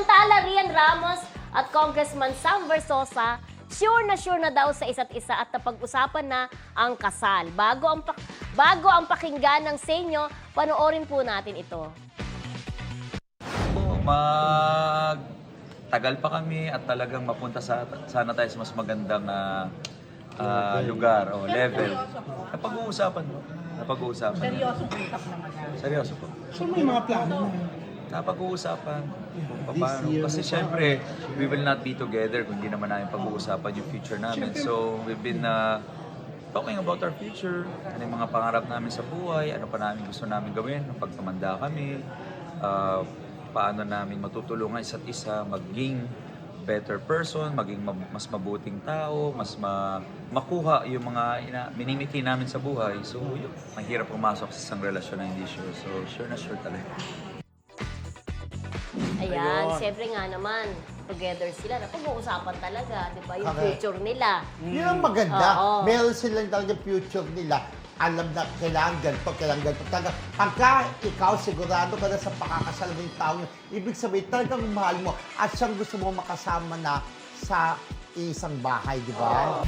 Samantala, Rian Ramos at Congressman Sam Versosa, sure na sure na daw sa isa't isa at napag-usapan na ang kasal. Bago ang, bago ang pakinggan ng senyo, panoorin po natin ito. mag tagal pa kami at talagang mapunta sa sana tayo sa mas magandang ah, ah, lugar o level. Napag-uusapan mo. Napag-uusapan. Naman yan. Seryoso po. So may mga plano na. Napag-uusapan kung paano. Kasi syempre, we will not be together kung hindi naman namin pag-uusapan yung future namin. So, we've been uh, talking about our future, ano yung mga pangarap namin sa buhay, ano pa namin gusto namin gawin pag tumanda kami, uh, paano namin matutulungan isa't isa, maging better person, maging ma- mas mabuting tao, mas ma- makuha yung mga ina- minimiti namin sa buhay. So, yun, mahirap pumasok sa isang relasyon na hindi sure. So, sure na sure talaga. Ayan, Ayun. siyempre nga naman, together sila. Napag-uusapan talaga, di ba? Yung Correct. future nila. Yun ang maganda. Oo. Meron silang talaga future nila. Alam na kailangan ganito, kailangan ganito. Talaga, pagka ikaw sigurado ka na sa pakakasal mo yung tao, ibig sabihin talagang mahal mo at siyang gusto mo makasama na sa isang bahay, di ba?